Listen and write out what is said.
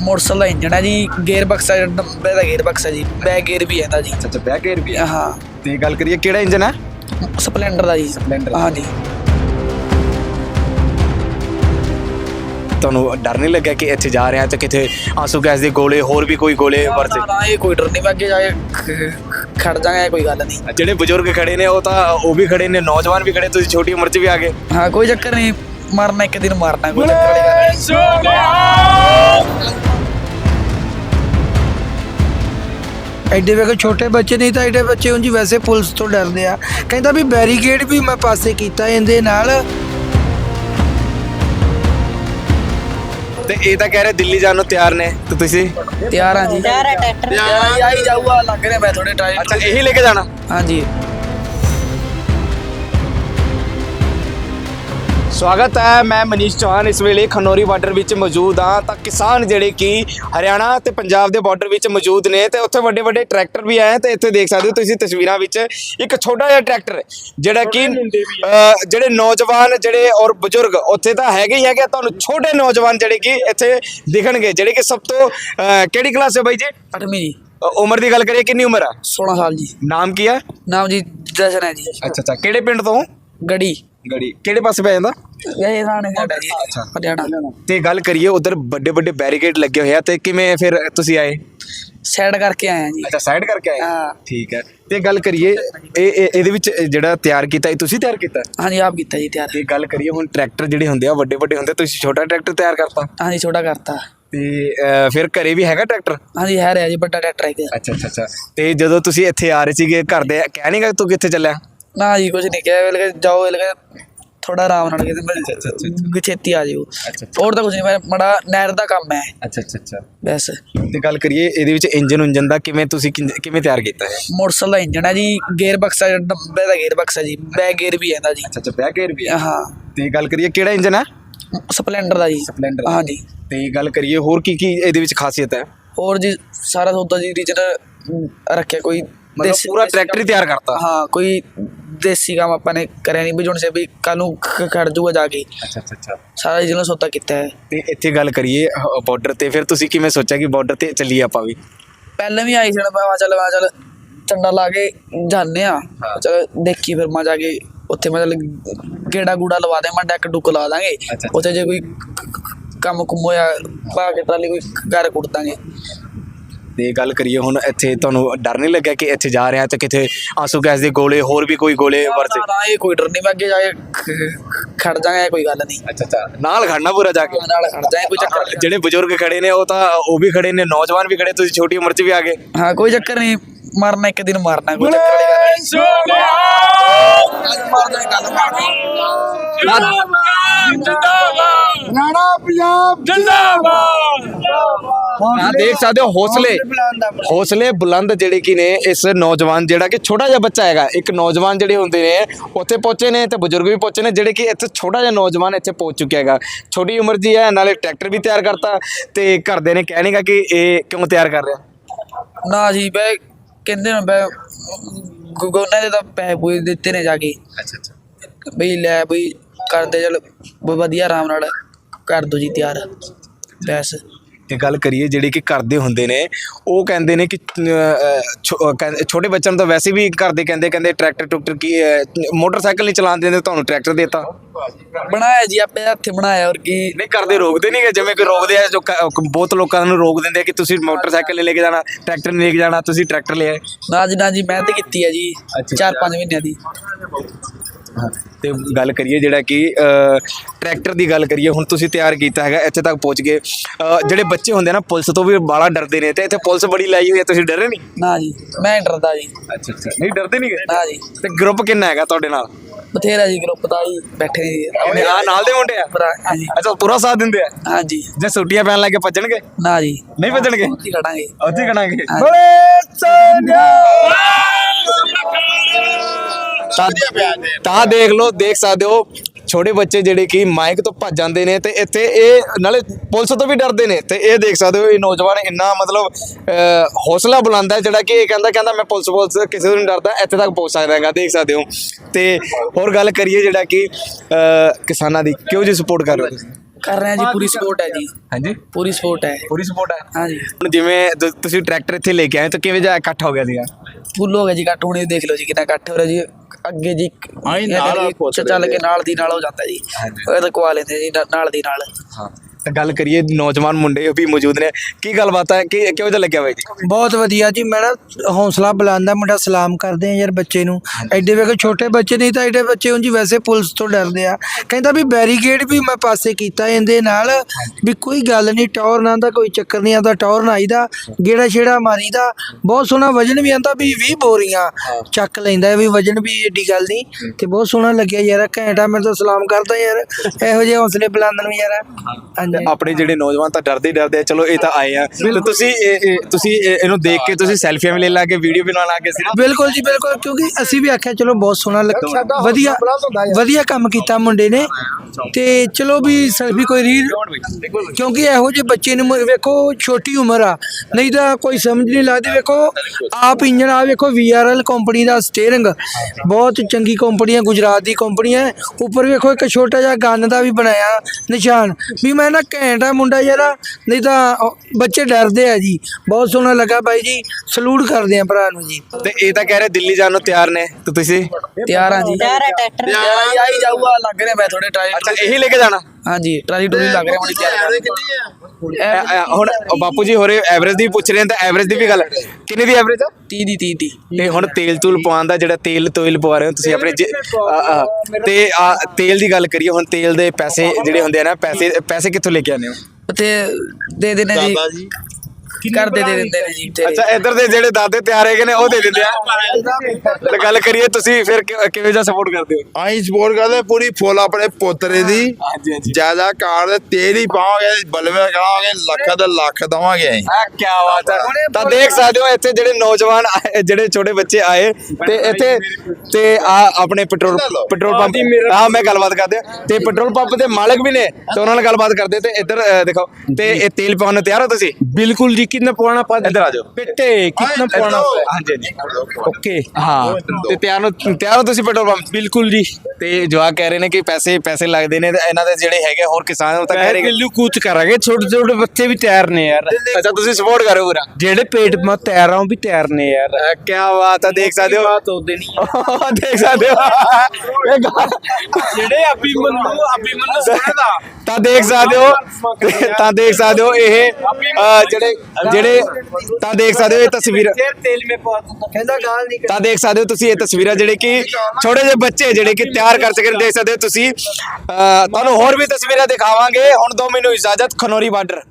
Motorcycle ਦਾ engine ਹੈ ਜੀ gear ਬਕਸ ਹੈ ਡੱਬੇ ਦਾ ਗੇਅਰ ਬਕਸ ਹੈ ਜੀ ਬੈਕ ਗੇਅਰ ਵੀ ਹੈ ਇਹਦਾ ਜੀ। ਅੱਛਾ ਬੈਕ ਗੇਅਰ ਵੀ ਹਾਂ। ਤੇ ਗੱਲ ਕਰੀਏ ਕਿਹੜਾ ਇੰਜਨ ਹੈ ਸਪਲੈਂਡਰ ਦਾ ਜੀ। Splendor। ਹਾਂ ਜੀ। ਤੁਹਾਨੂੰ ਡਰ ਨਹੀਂ ਲੱਗਿਆ ਕਿ ਇੱਥੇ ਜਾ ਰਿਹਾ ਤੇ ਕਿਤੇ ਆਂਸੂ ਗੈਸ ਦੇ ਗੋਲੇ ਹੋਰ ਵੀ ਕੋਈ ਗੋਲੇ ਵਰਤੇ? ਨਾ ਇਹ ਕੋਈ ਡਰ ਨਹੀਂ ਮੈਂ ਅੱਗੇ ਜਾ ਕੇ ਖੜ ਜਾਗਾ ਕੋਈ ਗੱਲ ਨਹੀਂ। ਜਿਹੜੇ ਬਜ਼ੁਰਗ ਖੜੇ ਨੇ ਉਹ ਤਾਂ ਉਹ ਵੀ ਖੜੇ ਨੇ ਨੌਜਵਾਨ ਵੀ ਖੜੇ ਤੁਸੀਂ ਛੋਟੀ ਉਮਰ 'ਚ ਵੀ ਆ ਗਏ। ਹਾਂ ਕੋਈ ਚੱਕਰ ਨਹੀਂ ਮਰਨਾ ਇੱਕ ਦਿਨ ਮਾਰਨਾ ਕੋਈ ਚੱਕਰ ਵਾਲੀ ਗੱਲ ਨਹੀਂ। ਐਡੇ ਵੇਖੋ ਛੋਟੇ ਬੱਚੇ ਨਹੀਂ ਤਾਂ ਐਡੇ ਬੱਚੇ ਉਂਝ ਵੈਸੇ ਪੁਲਿਸ ਤੋਂ ਡਰਦੇ ਆ। ਕਹਿੰਦਾ ਵੀ ਬੈਰੀਕੇਡ ਵੀ ਮੈਂ ਪਾਸੇ ਕੀਤਾ ਇਹਦੇ ਨਾਲ। ਤੇ ਇਹ ਤਾਂ ਕਹਿ ਰਹੇ ਦਿੱਲੀ ਜਾਣ ਨੂੰ ਤਿਆਰ ਨੇ। ਤੇ ਤੁਸੀਂ? ਤਿਆਰ ਹਾਂ ਜੀ। ਤਿਆਰ ਹੈ ਟਰੈਕਟਰ ਆਈ ਜਾਊਗਾ ਲੱਗ ਰਿਹਾ ਮੈਂ ਥੋੜੇ ਟਾਈਮ ਅੱਛਾ ਇਹੀ ਲੈ ਕੇ ਜਾਣਾ? ਹਾਂ ਸਵਾਗਤ ਹੈ ਮੈਂ ਮਨੀਸ਼ ਚੌਹਾਨ। ਇਸ ਵੇਲੇ ਖਨੌਰੀ ਬਾਰਡਰ ਵਿੱਚ ਮੌਜੂਦ ਹਾਂ। ਤਾਂ ਕਿਸਾਨ ਜਿਹੜੇ ਕਿ ਹਰਿਆਣਾ ਤੇ ਪੰਜਾਬ ਦੇ ਬਾਰਡਰ ਵਿੱਚ ਮੌਜੂਦ ਨੇ ਤੇ ਉੱਥੇ ਵੱਡੇ ਵੱਡੇ ਟਰੈਕਟਰ ਵੀ ਆਏ ਤੇ ਇੱਥੇ ਦੇਖ ਸਕਦੇ ਹੋ ਤੁਸੀਂ ਤਸਵੀਰਾਂ ਵਿੱਚ ਇੱਕ ਛੋਟਾ ਜਿਹਾ ਟਰੈਕਟਰ ਜਿਹੜਾ ਕਿ ਜਿਹੜੇ ਨੌਜਵਾਨ ਜਿਹੜੇ ਔਰ ਬਜ਼ੁਰਗ ਉੱਥੇ ਤਾਂ ਹੈਗੇ ਹੀ ਹੈਗੇ ਤੁਹਾਨੂੰ ਛੋਟੇ ਨੌਜਵਾਨ ਜਿਹੜੇ ਕਿ ਇੱਥੇ ਦਿਖਣਗੇ ਜਿਹੜੇ ਕਿ ਸਭ ਤੋਂ ਕਿਹੜੀ ਕਲਾਸ ਹੈ ਬਾਈ ਜੀ? ਅੱਠਵੀਂ ਜੀ। ਅ, ਉਮਰ ਦੀ ਗੱਲ ਕਰੀਏ ਕਿੰਨੀ ਉਮਰ ਆ? 16 ਸਾਲ ਜੀ। ਨਾਮ ਕੀ ਹੈ? ਨਾਮ ਜੀ ਜਸ਼ਨ ਹੈ ਜੀ। ਅੱਛਾ ਅੱਛਾ। ਕਿਹੜੇ ਪਿੰਡ ਤੋਂ? ਗੜੀ। ਗੜੀ। ਕਿਹੜੇ ਪਾਸੇ ਪੈ ਜਾਂਦਾ? ਇਹ ਰਾਣੇ ਸਾਡਾ ਜੀ ਹਰਿਆਣਾ। ਤੇ ਗੱਲ ਕਰੀਏ ਉਧਰ ਵੱਡੇ ਵੱਡੇ ਬੈਰੀਕੇਡ ਲੱਗੇ ਹੋਏ ਆ ਤੇ ਕਿਵੇਂ ਫਿਰ ਤੁਸੀਂ ਆਏ? ਸਾਈਡ ਕਰਕੇ ਆਏ ਹਾਂ ਜੀ। ਅੱਛਾ ਸਾਈਡ ਕਰਕੇ ਆਏ? ਹਾਂ। ਠੀਕ ਹੈ। ਤੇ ਗੱਲ ਕਰੀਏ ਇਹ ਇਹ- ਇਹਦੇ ਵਿੱਚ ਜਿਹੜਾ ਤਿਆਰ ਕੀਤਾ ਇਹ ਤੁਸੀਂ ਤਿਆਰ ਕੀਤਾ? ਹਾਂ ਜੀ ਆਪ ਕੀਤਾ ਜੀ ਤਿਆਰ। ਤੇ ਗੱਲ ਕਰੀਏ ਹੁਣ ਟਰੈਕਟਰ ਜਿਹੜੇ ਹੁੰਦੇ ਆ ਵੱਡੇ ਵੱਡੇ ਹੁੰਦੇ ਤੁਸੀਂ ਛੋਟਾ ਟਰੈਕਟਰ ਤਿਆਰ ਕਰਤਾ? ਹਾਂ ਜੀ ਛੋਟਾ ਕਰਤਾ। ਤੇ ਫਿਰ ਘਰੇ ਵੀ ਹੈਗਾ ਟਰੈਕਟਰ? ਹਾਂ ਜੀ ਹੈ ਰਿਹਾ ਜੀ ਵੱਡਾ ਟਰੈਕਟਰ ਹੈ। ਅੱਛਾ ਅੱਛਾ ਅੱਛਾ। ਤੇ ਜਦੋਂ ਤੁਸੀਂ ਇੱਥੇ ਆ ਰਹੇ ਸੀਗੇ ਘਰ ਦੇ ਕਹਿ ਨਹੀਂਗਾ ਤੂੰ ਕਿੱਥੇ ਚੱਲਿਆ? ਨਾ ਜੀ ਕੁਝ ਨਹੀਂ ਕਿਹਾ ਵੇਲੇ ਜਾਓ ਵੇਲੇ ਥੋੜਾ ਆਰਾਮ ਨਾਲ ਕਿਤੇ ਛੇਤੀ ਆ ਜਿਓ। ਹੋਰ ਤਾਂ ਕੁਝ ਨਹੀਂ ਮੈਂ ਮੜਾ ਨਹਿਰ ਦਾ ਕੰਮ ਹੈ। ਅੱਛਾ ਅੱਛਾ ਅੱਛਾ। ਬਸ। ਤੇ ਗੱਲ ਕਰੀਏ ਇਹਦੇ ਵਿੱਚ ਇੰਜਨ ਉਂਜਨ ਦਾ ਕਿਵੇਂ ਤੁਸੀਂ ਕਿਵੇਂ ਤਿਆਰ ਕੀਤਾ ਹੈ ਮੋਟਰਸਾਈਕਲ ਦਾ ਇੰਜਣ ਹੈ ਜੀ ਗੇਅਰ ਬਕਸ ਹੈ ਡੱਬੇ ਦਾ ਗੇਅਰ ਬਕਸ ਹੈ ਜੀ ਬੈਕ ਗੇਅਰ ਵੀ ਹੈ ਇਹਦਾ ਜੀ। ਅੱਛਾ ਅੱਛਾ ਬੈਕ ਗੇਅਰ ਵੀ ਹਾਂ। ਤੇ ਗੱਲ ਕਰੀਏ ਕਿਹੜਾ ਇੰਜਨ ਹੈ? ਸਪਲੈਂਡਰ ਦਾ ਜੀ। Splendor। ਹਾਂ ਜੀ। ਤੇ ਗੱਲ ਕਰੀਏ ਹੋਰ ਕੀ ਕੀ ਇਹਦੇ ਵਿੱਚ ਖਾਸੀਅਤ ਹੈ? ਹੋਰ ਜੀ ਸਾਰਾ ਸੌਦਾ ਜੀ ਰੀਜਨ ਰੱਖਿਆ ਕੋਈ ਮਤਲਬ ਪੂਰਾ ਟਰੈਕਟਰ ਹੀ ਤਿਆਰ ਕਰਤਾ। ਹਾਂ ਕੋਈ ਦੇਸੀ ਕੰਮ ਆਪਾਂ ਨੇ ਕਰਿਆ ਨਹੀਂ ਵੀ ਜੁਣ ਸੇ ਵੀ ਕੱਲ ਨੂੰ ਖ- ਖੜ ਜੂਗਾ ਜਾ ਕੇ। ਅੱਛਾ ਅੱਛਾ ਅੱਛਾ। ਸਾਰਾ ਸੌਦਾ ਕੀਤਾ ਹੈ। ਤੇ ਇੱਥੇ ਗੱਲ ਕਰੀਏ ਬਾਰਡਰ ਤੇ ਫਿਰ ਤੁਸੀਂ ਕਿਵੇਂ ਸੋਚਿਆ ਕਿ ਬਾਰਡਰ ਤੇ ਚੱਲੀਏ ਆਪਾਂ ਵੀ? ਪਹਿਲਾਂ ਵੀ ਆਈ ਸੀ ਨਾ ਮੈਂ ਚੱਲ ਮੈਂ ਚੱਲ ਝੰਡਾ ਲਾ ਕੇ ਜਾਂਦੇ ਆ ਚਲ ਦੇਖੀ ਫਿਰ ਮੈਂ ਜਾ ਕੇ ਉੱਥੇ ਮੈਂ ਚੱਲ ਗੇੜਾ ਗੂੜਾ ਲਵਾ ਦੇ ਮੈਂ ਡੈਕ ਡੁੱਕ ਲਾ ਦਾਂਗੇ। ਅੱਛਾ। ਉੱਥੇ ਜੇ ਕੋਈ ਕੰਮ ਕੁੰਮ ਹੋਇਆ ਪਾ ਕੇ ਟਰਾਲੀ ਕੋਈ ਘਰ ਕੁੱਟ ਦਾਂਗੇ। ਤੇ ਗੱਲ ਕਰੀਏ ਹੁਣ ਇੱਥੇ ਤੁਹਾਨੂੰ ਡਰ ਨਹੀਂ ਲੱਗਿਆ ਕਿ ਇੱਥੇ ਜਾ ਰਿਹਾ ਤੇ ਕਿਤੇ ਆਂਸੂ ਗੈਸ ਦੇ ਗੋਲੇ ਹੋਰ ਵੀ ਕੋਈ ਗੋਲੇ ਵਰਤੇ? ਨਾ ਇਹ ਕੋਈ ਡਰ ਨਹੀਂ ਮੈਂ ਅੱਗੇ ਜਾ ਕੇ ਖ- ਖੜ ਜਾਗਾ ਕੋਈ ਗੱਲ ਨਹੀਂ। ਅੱਛਾ ਅੱਛਾ ਨਾਲ ਖੜਨਾ ਪੂਰਾ ਜਾ ਕੇ? ਨਾਲ ਖੜ ਜਾਏ ਕੋਈ ਚੱਕਰ ਨਹੀਂ। ਜਿਹੜੇ ਬਜ਼ੁਰਗ ਖੜੇ ਨੇ ਉਹ ਤਾਂ ਉਹ ਵੀ ਖੜੇ ਨੇ ਨੌਜਵਾਨ ਵੀ ਖੜੇ ਤੁਸੀਂ ਛੋਟੀ ਉਮਰ 'ਚ ਵੀ ਆ ਗਏ। ਹਾਂ ਕੋਈ ਚੱਕਰ ਨਹੀਂ ਮਰਨਾ ਇੱਕ ਦਿਨ ਮਾਰਨਾ ਕੋਈ ਚੱਕਰ ਵਾਲੀ ਗੱਲ ਨਹੀਂ ਮਾਰਨਾ ਗੱਲ ਰਾਣਾ ਪੰਜਾਬ ਹਾਂ ਦੇਖ ਸਕਦੇ ਹੋ ਹੌਸਲੇ ਹੌਸਲੇ ਬੁਲੰਦ ਜਿਹੜੇ ਕੀ ਨੇ ਇਸ ਨੌਜਵਾਨ ਜਿਹੜਾ ਕਿ ਛੋਟਾ ਜਿਹਾ ਬੱਚਾ ਹੈਗਾ ਇੱਕ ਨੌਜਵਾਨ ਜਿਹੜੇ ਹੁੰਦੇ ਨੇ ਉੱਥੇ ਪਹੁੰਚੇ ਨੇ ਤੇ ਬਜ਼ੁਰਗ ਵੀ ਪਹੁੰਚੇ ਨੇ ਜਿਹੜੇ ਕਿ ਇੱਥੇ ਛੋਟਾ ਜਿਹਾ ਨੌਜਵਾਨ ਇੱਥੇ ਪਹੁੰਚ ਚੁੱਕਿਆ ਹੈਗਾ। ਛੋਟੀ ਉਮਰ ਦੀ ਹੈ ਨਾਲੇ ਟਰੈਕਟਰ ਵੀ ਤਿਆਰ ਕਰਤਾ ਤੇ ਘਰਦੇ ਨੇ ਕਹਿਣੇਗਾ ਕਿ ਇਹ ਕਿਉਂ ਤਿਆਰ ਕਰ ਰਿਹਾ? ਨਾ ਜੀ ਬੈ ਕਹਿੰਦੇ ਨੇ ਬੈ ਗੋਨਾ ਦੇ ਤਾਂ ਪੈਸੇ ਪੂਏ ਦਿੱਤੇ ਨੇ ਜਾ ਕੇ। ਅੱਛਾ ਅੱਛਾ। ਬਈ ਲੈ ਬਈ ਕਰਦੇ ਚਲ ਵਧੀਆ ਆਰਾਮ ਨਾਲ ਕਰ ਦੋ ਜੀ ਤਿਆਰ। ਬਸ। ਗੱਲ ਕਰੀਏ ਜਿਹੜੇ ਕਿ ਘਰ ਦੇ ਹੁੰਦੇ ਨੇ ਉਹ ਕਹਿੰਦੇ ਨੇ ਕਿ ਛੋਟੇ ਬੱਚਿਆਂ ਨੂੰ ਤਾਂ ਵੈਸੇ ਵੀ ਘਰ ਦੇ ਕਹਿੰਦੇ ਕਹਿੰਦੇ ਟਰੈਕਟਰ ਟੁਕਟਰ ਕੀ ਮੋਟਰਸਾਈਕਲ ਨਹੀਂ ਚਲਾਉਣ ਦਿੰਦੇ ਤੁਹਾਨੂੰ ਟਰੈਕਟਰ ਦੇਤਾ? ਬਣਾਇਆ ਜੀ ਆਪੇ ਹੱਥੇ ਬਣਾਇਆ ਔਰ ਕੀ। ਨਹੀਂ ਕਰਦੇ ਰੋਕਦੇ ਨਹੀਂ ਗੇ, ਜਿਵੇਂ ਕਿ ਰੋਕਦੇ ਆ ਜੋ ਬਹੁਤ ਲੋਕਾਂ ਨੂੰ ਰੋਕ ਦਿੰਦੇ ਆ ਕਿ ਤੁਸੀਂ ਮੋਟਰਸਾਈਕਲ ਲੈ ਕੇ ਜਾਣਾ ਟਰੈਕਟਰ ਨਹੀਂ ਲੈ ਕੇ ਜਾਣਾ ਤੁਸੀਂ ਟਰੈਕਟਰ ਲਿਆ ਨਾ ਜੀ ਨਾ ਜੀ ਮਿਹਨਤ ਕੀਤੀ ਹੈ ਜੀ ਅੱਛਾ। 4-5 ਮਹੀਨਿਆਂ ਦੀ। ਤੇ ਗੱਲ ਕਰੀਏ ਜਿਹੜਾ ਕਿ ਟਰੈਕਟਰ ਦੀ ਗੱਲ ਕਰੀਏ ਹੁਣ ਤੁਸੀਂ ਤਿਆਰ ਕੀਤਾ ਹੈਗਾ ਇੱਥੇ ਤੱਕ ਪਹੁੰਚ ਗਏ। ਜਿਹੜੇ ਬੱਚੇ ਹੁੰਦੇ ਨਾ ਪੁਲਿਸ ਤੋਂ ਵੀ ਬਾਲਾ ਡਰਦੇ ਨੇ ਤੇ ਇੱਥੇ ਪੁਲਿਸ ਬੜੀ ਲਾਈ ਹੋਈ ਹੈ ਤੁਸੀਂ ਡਰੇ ਨਹੀਂ? ਨਾ ਜੀ ਮੈਂ ਨੀ ਡਰਦਾ ਜੀ। ਅੱਛਾ ਅੱਛਾ ਨਹੀਂ ਡਰਦੇ ਨਹੀਂ ਨਾ ਜੀ। ਤੇ ਗਰੁੱਪ ਕਿੰਨਾ ਹੈਗਾ ਤੁਹਾਡੇ ਨਾਲ? ਬਥੇਰਾ ਜੀ ਗਰੁੱਪ ਦਾ ਜੀ ਬੈਠੇ ਜੀ। ਆ ਨਾਲ ਦੇ ਮੁੰਡੇ ਆ? ਭਰਾ ਅੱਛਾ ਪੂਰਾ ਸਾਥ ਦਿੰਦੇ ਆ? ਹਾਂਜੀ ਜੇ। ਛੁੱਟੀਆਂ ਪੈਣ ਲੱਗੇ ਭੱਜਣਗੇ? ਨਾ ਜੀ। ਨਹੀਂ ਭੱਜਣਗੇ? ਉੱਥੇ ਖੜਾਂਗੇ। ਉੱਥੇ ਕਰਾਂਗੇ ਹਾਂਜੀ। ਤਾਂ ਤਾਂ ਦੇਖ ਲਓ ਦੇਖ ਸਕਦੇ ਹੋ ਛੋਟੇ ਬੱਚੇ ਜਿਹੜੇ ਕਿ ਮਾਈਕ ਤੋਂ ਭੱਜ ਜਾਂਦੇ ਨੇ ਤੇ ਇੱਥੇ ਇਹ ਨਾਲੇ ਪੁਲਿਸ ਤੋਂ ਵੀ ਡਰਦੇ ਨੇ ਤੇ ਇਹ ਦੇਖ ਸਕਦੇ ਹੋ ਇਹ ਨੌਜਵਾਨ ਇੰਨਾ ਮਤਲਬ ਹੌਸਲਾ ਬੁਲੰਦ ਹੈ ਜਿਹੜਾ ਕਿ ਇਹ ਕਹਿੰਦਾ ਕਹਿੰਦਾ ਮੈਂ ਪੁਲਿਸ ਪੁਲਿਸ ਕਿਸੇ ਤੋਂ ਨਹੀਂ ਡਰਦਾ ਇੱਥੇ ਤੱਕ ਪਹੁੰਚ ਸਕਦਾ ਹੈਗਾ ਦੇਖ ਸਕਦੇ ਹੋ। ਤੇ ਹੋਰ ਗੱਲ ਕਰੀਏ ਜਿਹੜਾ ਕਿ ਕਿਸਾਨਾਂ ਦੀ ਕਿਉਂ ਜੀ ਸਪੋਰਟ ਕਰ ਰਹੇ ਹੋ ਕਰ ਰਹੇ ਹਾਂ ਜੀ ਪੂਰੀ ਸਪੋਰਟ ਹੈ ਜੀ। ਹਾਂਜੀ? ਪੂਰੀ ਸਪੋਰਟ ਹੈ। ਪੂਰੀ ਸਪੋਰਟ ਹੈ? ਹਾਂਜੀ ਹੁਣ ਜਿਵੇਂ ਤੁਸੀਂ ਟਰੈਕਟਰ ਇੱਥੇ ਲੈ ਕੇ ਆਏ ਤਾਂ ਕਿਵੇਂ ਜਿਹਾ ਇਕੱਠ ਹੋ ਗਿਆ ਸੀਗਾ? ਫੁੱਲ ਹੋ ਗਿਆ ਜੀ ਕੱਟ ਹੁਣੇ ਦੇਖ ਲਓ ਜੀ ਕਿੰਨਾ ਕੱਟ ਹੋ ਰਿਹਾ ਜੀ। ਅੱਗੇ ਜੀ ਇਹ ਨਾਲ ਪੁੱਛ ਚੱਲ ਕੇ ਨਾਲ ਦੀ ਨਾਲ ਹੋ ਜਾਂਦਾ ਜੀ। ਉਹ ਤਾਂ ਕਵਾ ਲੈਂਦੇ ਜੀ ਨਾਲ ਦੀ ਨਾਲ। ਹਾਂ। ਤਾਂ ਗੱਲ ਕਰੀਏ ਨੌਜਵਾਨ ਮੁੰਡੇ ਵੀ ਮੌਜੂਦ ਨੇ। ਕੀ ਗੱਲਬਾਤ ਹੈ ਕਿ ਕਿਹੋ ਜਿਹਾ ਲੱਗਿਆ ਬਾਈ ਜੀ? ਬਹੁਤ ਵਧੀਆ ਜੀ। ਮੈਂ ਨਾ ਹੌਸਲਾ ਬੁਲੰਦਾ ਮੁੰਡਾ ਸਲਾਮ ਕਰਦੇ ਆ ਯਾਰ ਬੱਚੇ ਨੂੰ। ਐਡੇ ਵੇਖੋ ਛੋਟੇ ਬੱਚੇ ਨਹੀਂ ਤਾਂ ਐਡੇ ਬੱਚੇ ਉਂਝ ਵੈਸੇ ਪੁਲਿਸ ਤੋਂ ਡਰਦੇ ਆ। ਕਹਿੰਦਾ ਵੀ ਬੈਰੀਕੇਡ ਵੀ ਮੈਂ ਪਾਸੇ ਕੀਤਾ ਇਹਦੇ ਨਾਲ ਵੀ ਕੋਈ ਗੱਲ ਨਹੀਂ ਟੌਰ ਨਾ ਦਾ ਕੋਈ ਚੱਕਰ ਨਹੀਂ ਆਉਂਦਾ ਟੌਰ ਨਾ ਆਈਦਾ ਗੇੜਾ ਛੇੜਾ ਮਾਰੀਦਾ। ਬਹੁਤ ਸੋਹਣਾ ਵਜਨ ਵੀ ਆਂਦਾ ਵੀ 20 ਬੋਰੀਆਂ ਚੱਕ ਲੈਂਦਾ ਵੀ ਵਜਨ ਵੀ ਏਡੀ ਗੱਲ ਨਹੀਂ। ਤੇ ਬਹੁਤ ਸੋਹਣਾ ਲੱਗਿਆ ਯਾਰ ਘੈਂਟਾ ਮੈਂ ਤਾਂ ਸਲਾਮ ਕਰਦਾ ਯਾਰ। ਇਹੋ ਜਿਹੇ ਹੌਸਲੇ ਬੁਲੰਦ ਨੂੰ ਯਾਰ। ਹਾਂਜੀ। ਆਪਣੇ ਜਿਹੜੇ ਨੌਜਵਾਨ ਤਾਂ ਡਰਦੇ ਡਰਦੇ ਆ। ਚਲੋ ਇਹ ਤਾਂ ਆਏ ਆ। ਤੇ ਤੁਸੀਂ ਇਹ- ਇਹ- ਤੁਸੀਂ ਇਹ- ਇਹਨੂੰ ਦੇਖ ਕੇ ਤੁਸੀਂ ਸੈਲਫੀਆਂ ਵੀ ਲੈ ਲਾ ਕੇ ਵੀਡੀਓ ਬਣਾ ਕੇ ਸੀ ਨਾ ਬਿਲਕੁਲ ਜੀ ਬਿਲਕੁਲ। ਕਿਉਂਕਿ ਅਸੀਂ ਵੀ ਆਖਿਆ ਚਲੋ ਬਹੁਤ ਸੋਹਣਾ ਲੱਗਾ ਵਧੀਆ ਵਧੀਆ ਕੰਮ ਕੀਤਾ ਮੁੰਡੇ ਨੇ। ਤੇ ਚਲੋ ਵੀ ਸੈਲਫੀ ਕੋਈ ਰੀਲ ਕਿਉਂਕਿ ਇਹੋ ਜਿਹੇ ਬੱਚੇ ਨੂੰ ਮ- ਵੇਖੋ ਛੋਟੀ ਉਮਰ ਆ। ਨਹੀਂ ਤਾਂ ਕੋਈ ਸਮਝ ਨਹੀਂ ਲੱਗਦੀ। ਵੇਖੋ ਆਪ ਇੰਜਨ ਆ ਵੇਖੋ VRL ਕੰਪਨੀ ਦਾ ਸਟੀਅਰਿੰਗ ਬਹੁਤ ਚੰਗੀ ਕੰਪਨੀ ਹੈ ਗੁਜਰਾਤ ਦੀ ਕੰਪਨੀ ਹੈ ਉੱਪਰ ਵੇਖੋ ਇੱਕ ਛੋਟਾ ਜਿਹਾ ਗਨ ਦਾ ਵੀ ਬਣਾਇਆ ਨਿਸ਼ਾਨ। ਵੀ ਮੈਂ ਨਾ ਘੈਂਟ ਆ ਮੁੰਡਾ ਯਾਰਾ ਨਹੀਂ ਤਾਂ ਉਹ ਬੱਚੇ ਡਰਦੇ ਆ ਜੀ। ਬਹੁਤ ਸੋਹਣਾ ਲੱਗਾ ਬਾਈ ਜੀ ਸਲੂਟ ਕਰਦੇ ਆ ਭਰਾ ਨੂੰ ਜੀ। ਤੇ ਇਹ ਤਾਂ ਕਹਿ ਰਹੇ ਦਿੱਲੀ ਜਾਣ ਨੂੰ ਤਿਆਰ ਨੇ ਤੇ ਤੁਸੀਂ? ਤਿਆਰ ਹਾਂ ਜੀ। ਤਿਆਰ ਹੈ ਟਰੈਕਟਰ ਆ ਆਈ ਜਾਊਗਾ ਲੱਗ ਰਿਹਾ ਮੈਂ ਥੋੜੇ ਟਰਾਈ ਅੱਛਾ ਇਹੀ ਲੈ ਕੇ ਜਾਣਾ? ਹਾਂਜੀ ਟਰਾਲੀ ਟੂਲੀ ਲੱਗ ਰਿਹਾ ਹੁਣ ਇਹ- ਇਹ ਹੁਣ ਬਾਪੂ ਜੀ ਹੋਰੇ ਐਵਰੇਜ ਦੀ ਪੁੱਛ ਰਹੇ ਨੇ ਤਾਂ ਐਵਰੇਜ ਦੀ ਵੀ ਗੱਲ ਕਿੰਨੀ ਦੀ ਐਵਰੇਜ ਆ? 30 ਦੀ 30 ਦੀ ਤੇ ਹੁਣ ਤੇਲ ਤੂਲ ਪਵਾਉਣ ਦਾ ਜਿਹੜਾ ਤੇਲ ਤੋਇਲ ਪਵਾ ਰਹੇ ਹੋ ਤੁਸੀਂ ਆਪਣੇ ਜੇ- ਆ- ਆ, ਤੇ ਆ ਤੇਲ ਦੀ ਗੱਲ ਕਰੀਏ ਹੁਣ ਤੇਲ ਦੇ ਪੈਸੇ ਜਿਹੜੇ ਹੁੰਦੇ ਆ ਨਾ ਪੈਸੇ ਪੈਸੇ ਕਿੱਥੋਂ ਲੈ ਕੇ ਆਉਂਦੇ ਹੋ? ਤੇ ਦੇ ਦੇਣੇ ਜੀ। ਘਰ ਦੇ ਦਿੰਦੇ ਨੇ ਜੀ ਤੇਰੇ ਅੱਛਾ ਇੱਧਰ ਦੇ ਜਿਹੜੇ ਦਾਦੇ ਤਿਆਰ ਹੈਗੇ ਨੇ ਉਹ ਦੇ ਦਿੰਦੇ ਆ? ਤੇ ਗੱਲ ਕਰੀਏ ਤੁਸੀਂ ਫਿਰ ਕਿਵੇਂ ਜਿਹਾ ਸਪੋਰਟ ਕਰਦੇ ਹੋ? ਆਈ ਸਪੋਰਟ ਕਰਦੇ ਪੂਰੀ ਫੁੱਲ ਆਪਣੇ ਪੋਤਰੇ ਦੀ। ਜ਼ਿਆਦਾ ਕਾਰ ਦੇ ਤੇਲ ਹੀ ਪਾਵਾਂਗੇ ਬਲਵੇ ਕਰਾਵਾਂਗੇ ਲੱਖਾਂ ਦਾ ਲੱਖ ਦਵਾਂਗੇ ਆ ਕੀ ਬਾਤ ਹੈ। ਤਾਂ ਦੇਖ ਸਕਦੇ ਹੋ ਇੱਥੇ ਜਿਹੜੇ ਨੌਜਵਾਨ ਆਏ- ਜਿਹੜੇ ਛੋਟੇ ਬੱਚੇ ਆਏ ਤੇ ਇੱਥੇ ਤੇ ਆ ਆਪਣੇ ਪੈਟਰੋਲ ਪੈਟਰੋਲ ਪੰਪ ਹਾਂ ਮੈਂ ਗੱਲਬਾਤ ਕਰਦੇ ਆ। ਤੇ ਪੈਟਰੋਲ ਪੰਪ ਦੇ ਮਾਲਕ ਵੀ ਨੇ ਤੇ ਉਹਨਾਂ ਨਾਲ ਗੱਲਬਾਤ ਕਰਦੇ ਤੇ ਇੱਧਰ ਦੇਖੋ ਤੇ ਇਹ ਤੇਲ ਪਾਉਣ ਨੂੰ ਤਿਆਰ ਹੋ ਤੁਸੀਂ? ਬਿਲਕੁਲ ਜੀ कितना पुराना पा ਇੱਧਰ ਆ ਜਾਓ बेटे कितना पुराना ਹਾਂਜੀ ਹਾਂਜੀ ओके ਹਾਂ ਤੇ ਤਿਆਰ ਨੂੰ ਤਿਆਰ ਹੋ ਤੁਸੀਂ ਪੈਟਰੋਲ ਪੰਪ बिल्कुल जी ਤੇ ਜਵਾਕ ਕਹਿ ਰਹੇ ਨੇ ਕਿ ਪੈਸੇ ਪੈਸੇ ਲੱਗਦੇ ਨੇ ਤੇ ਇਹਨਾਂ ਦੇ ਜਿਹੜੇ ਹੈਗੇ ਹੋਰ ਕਿਸਾਨ ਉਹ ਤਾਂ ਕਹਿ ਰਹੇ बिल्लू कूच करांगे छोटे छोटे बच्चे भी तैयार ने यार ਅੱਛਾ ਤੁਸੀਂ ਸਪੋਰਟ ਕਰੋ ਪੂਰਾ जेड़े पेट में तैयार हूं भी तैयार ने यार ਕੀ ਬਾਤ ਹੈ ਦੇਖ ਸਕਦੇ ਹੋ बात होते नहीं ਦੇਖ ਸਕਦੇ ਹੋ ਇਹ ਗੱਲ जेड़े अभी मनु अभी मनु सुने दा ਤਾਂ ਦੇਖ ਸਕਦੇ ਹੋ। ਤਾਂ ਦੇਖ ਸਕਦੇ ਹੋ ਇਹ ਜਿਹੜੇ ਜਿਹੜੇ ਤਾਂ ਦੇਖ ਸਕਦੇ ਹੋ ਇਹ ਤਸਵੀਰ। ਤਾਂ ਦੇਖ ਸਕਦੇ ਹੋ ਤੁਸੀਂ ਇਹ ਤਸਵੀਰਾਂ ਜਿਹੜੇ ਕਿ ਛੋਟੇ ਜਿਹੇ ਬੱਚੇ ਜਿਹੜੇ ਕਿ ਤਿਆਰ ਕਰ ਸਕਣ ਦੇਖ ਸਕਦੇ ਹੋ ਤੁਸੀਂ। ਅ, ਤੁਹਾਨੂੰ ਹੋਰ ਵੀ ਤਸਵੀਰਾਂ ਦਿਖਾਵਾਂਗੇ। ਹੁਣ ਦੋ ਮੈਨੂੰ ਇਜਾਜ਼ਤ ਖਨੋਰੀ ਬਾਰਡਰ।